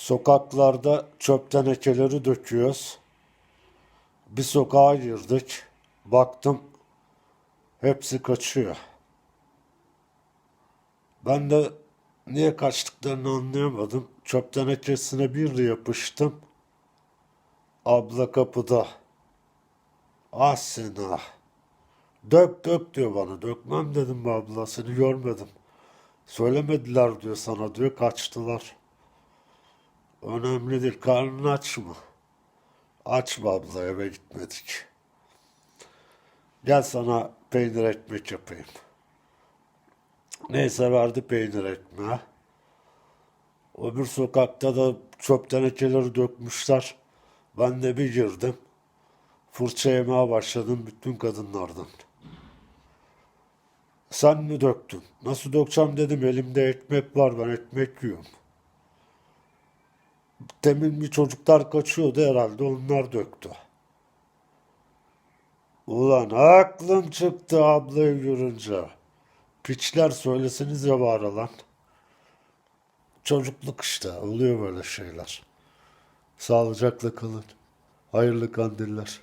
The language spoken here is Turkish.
Sokaklarda çöp tenekeleri döküyoruz. Bir sokağa girdik. Baktım hepsi kaçıyor. Ben de niye kaçtıklarını anlayamadım. Çöp tenekesine bir yapıştım. Abla kapıda. Ah sen ah. Dök dök diyor bana. Dökmem dedim abla seni görmedim. Söylemediler diyor sana diyor kaçtılar. Önemli değil karnın aç mı? Aç mı abla eve gitmedik. Gel sana peynir ekmek yapayım. Neyse verdi peynir ekmeği. Öbür sokakta da çöp tenekeleri dökmüşler. Ben de bir girdim. Fırça yemeye başladım bütün kadınlardan. Sen mi döktün? Nasıl dökeceğim dedim. Elimde ekmek var. Ben ekmek yiyorum. Demin bir çocuklar kaçıyordu herhalde. Onlar döktü. Ulan aklım çıktı ablayı görünce. Piçler söyleseniz ya bari lan. Çocukluk işte. Oluyor böyle şeyler. Sağlıcakla kalın. Hayırlı kandiller.